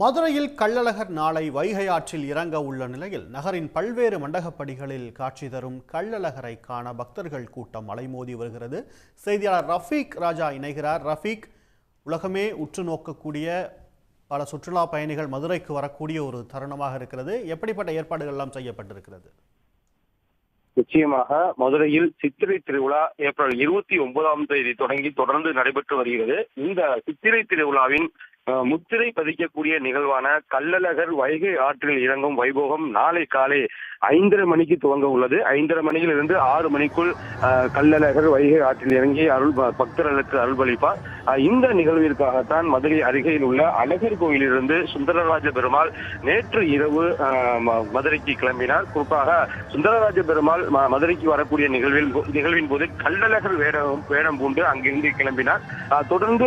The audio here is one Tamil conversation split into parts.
மதுரையில் கள்ளழகர் நாளை வைகை ஆற்றில் இறங்க உள்ள நிலையில் நகரின் பல்வேறு மண்டகப்படிகளில் காட்சி தரும் கள்ளழகரை காண பக்தர்கள் கூட்டம் அலைமோதி வருகிறது. செய்தியாளர் ரஃபீக் ராஜா இணைகிறார். ரஃபீக் உலகமே உற்று நோக்கக்கூடிய பல சுற்றுலா பயணிகள் மதுரைக்கு வரக்கூடிய ஒரு தருணமாக இருக்கிறது. எப்படிப்பட்ட ஏற்பாடுகள் எல்லாம் செய்யப்பட்டிருக்கிறது? நிச்சயமாக மதுரையில் சித்திரை திருவிழா ஏப்ரல் இருபத்தி ஒன்பதாம் தேதி தொடங்கி தொடர்ந்து நடைபெற்று வருகிறது. இந்த சித்திரை திருவிழாவின் முத்திரை பதிக்கக்கூடிய நிகழ்வான கள்ளழகர் வைகை ஆற்றில் இறங்கும் வைபோகம் நாளை காலை ஐந்தரை மணிக்கு துவங்க உள்ளது. ஐந்தரை மணியிலிருந்து ஆறு மணிக்குள் கள்ளழகர் வைகை ஆற்றில் இறங்கி அருள் பக்தர்களுக்கு அருள்பளிப்பார். இந்த நிகழ்விற்காகத்தான் மதுரை அருகில் உள்ள அழகர் கோயிலிருந்து சுந்தரராஜ பெருமாள் நேற்று இரவு மதுரைக்கு கிளம்பினார். குறிப்பாக சுந்தரராஜ பெருமாள் மதுரைக்கு வரக்கூடிய நிகழ்வில் நிகழ்வின் போது கள்ளழகர் வேடம் வேடம் பூண்டு அங்கிருந்து கிளம்பினார். தொடர்ந்து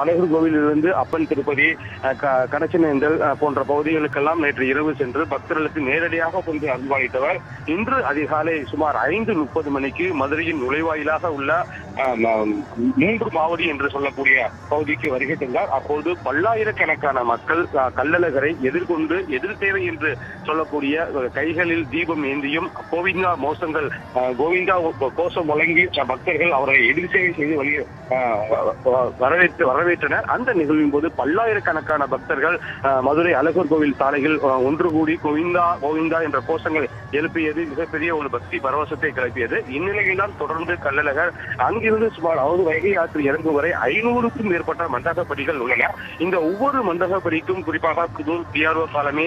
அழகர் கோவிலிருந்து அப்பன் திருப்பதி அஹ், கனச்சனேந்தல் போன்ற பகுதிகளுக்கெல்லாம் நேற்று இரவு சென்று பக்தர்களுக்கு நேரடியாக கொண்டு அருள்வாளித்தவர் இன்று அதிகாலை சுமார் ஐந்து முப்பது மணிக்கு மதுரையின் நுழைவாயிலாக உள்ள அஹ், மாவட்ட மூன்று என்று சொல்லக்கூடிய பகுதிக்கு வருகை தந்தார். அப்போது பல்லாயிரக்கணக்கான மக்கள் கள்ளழகரை எதிர்கொண்டு எதிர் தேவை என்று சொல்லக்கூடிய கைகளில் தீபம் ஏந்தியும் கோவிந்தா மோசங்கள் கோவிந்தா கோஷம் வழங்கி பக்தர்கள் அவரை எதிர் சேவை செய்து வழி வரவேற்று வரவேற்றனர். அந்த நிகழ்வின் போது பல்லாயிரக்கணக்கான பக்தர்கள் மதுரை அழகர் கோவில் சாலையில் ஒன்று கூடி கோவிந்தா கோவிந்தா என்ற கோஷங்கள் எழுப்பியது மிகப்பெரிய ஒரு பக்தி பரவசத்தை கிளப்பியது. இந்நிலையில்தான் தொடர்ந்து கள்ளழகர் அங்கிருந்து சுமார் அவரு வைகை ஆற்று இறங்கும் வரை ஐநூறுக்கும் மேற்பட்ட மண்டகப்படிகள் உள்ளன. இந்த ஒவ்வொரு மண்டகப்படிக்கும் குறிப்பாக புதூர் பிஆர்ஓ காலனி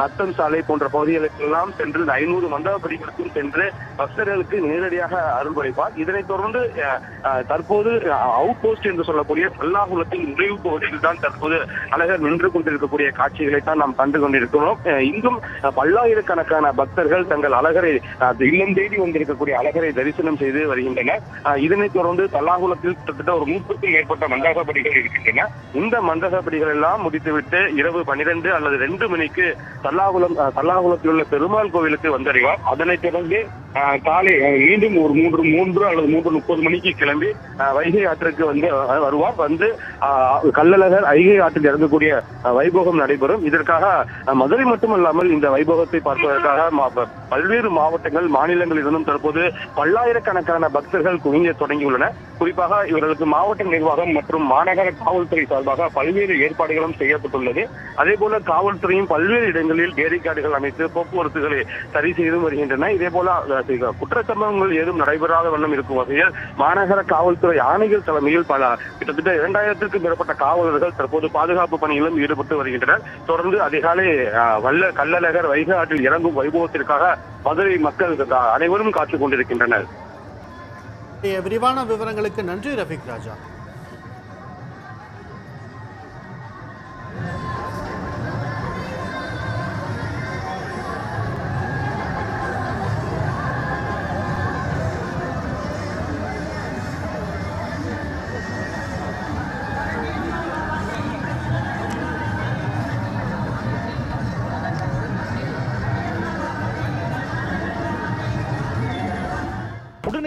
நத்தம் சாலை போன்ற பகுதிகளுக்கெல்லாம் சென்று இந்த ஐநூறு மண்டகப்படிகளுக்கும் சென்று பக்தர்களுக்கு நேரடியாக அருள்பளிப்பார் இதனைத் தொடர்ந்து தற்போது அவுட் போஸ்ட் என்று சொல்லக்கூடிய பல்லாகுளத்தின் நுழைவு பகுதியில் தான் தற்போது அழகர் நின்று கொண்டிருக்கக்கூடிய காட்சிகளை தான் நாம் கண்டு கொண்டிருக்கிறோம். இங்கும் பல்லாயிரக்கணக்கான பக்தர்கள் தங்கள் அழகரை இல்லம் தேடி வந்திருக்கக்கூடிய அழகரை தரிசனம் செய்து வருகின்றனர். இதனைத் தொடர்ந்து பல்லாகுளத்தில் கிட்டத்தட்ட ஒரு நூற்றுக்கும் மேற்பட்ட மண்டகப்படிகள் இருக்கின்றன. இந்த மண்டகப்படிகள் எல்லாம் முடித்துவிட்டு இரவு பனிரெண்டு அல்லது ரெண்டு மணிக்கு தல்லாகுளம் தல்லாகுளத்தில் உள்ள பெருமாள் கோவிலுக்கு வந்தடைவார். அதனைத் தொடர்ந்து காலை மீண்டும் ஒரு மூன்று மூன்று அல்லது மூன்று முப்பது மணிக்கு கிளம்பி வைகை ஆற்றுக்கு வந்து வருவார். வந்து அஹ், கள்ளழகர் ஐகை ஆற்றில் இறங்கக்கூடிய வைபோகம் நடைபெறும். இதற்காக மதுரை மட்டுமல்லாமல் இந்த வைபோகத்தை பார்ப்பதற்காக பல்வேறு மாவட்டங்கள் மாநிலங்களில் இருந்தும் தற்போது பல்லாயிரக்கணக்கான பக்தர்கள் குவிஞ்ச தொடங்கியுள்ளனர். குறிப்பாக இவர்களுக்கு மாவட்ட நிர்வாகம் மற்றும் மாநகர காவல்துறை சார்பாக பல்வேறு ஏற்பாடுகளும் செய்யப்பட்டுள்ளது. அதே போல காவல்துறையும் பல்வேறு இடங்களில் பேரிகார்டுகள் அமைத்து போக்குவரத்துகளை சரி செய்து வருகின்றன. இதே போல குற்றச்சம்பவங்கள் ஏதும் நடைபெறாத வண்ணம் இருக்கும் வகையில் மாநகர காவல்துறை ஆணைகள் தலைமையில் பல கிட்டத்தட்ட இரண்டாயிரத்திற்கும் மேற்பட்ட காவலர்கள் தற்போது பாதுகாப்பு பணியிலும் ஈடுபட்டு வருகின்றனர். தொடர்ந்து அதிகாலை வல்ல கள்ளழகர் வைகை ஆற்றில் இறங்கும் வைபவத்திற்காக மதுரை மக்கள் அனைவரும் காத்துக் கொண்டிருக்கின்றனர். விரிவான விவரங்களுக்கு நன்றி ரஃபிக் ராஜா.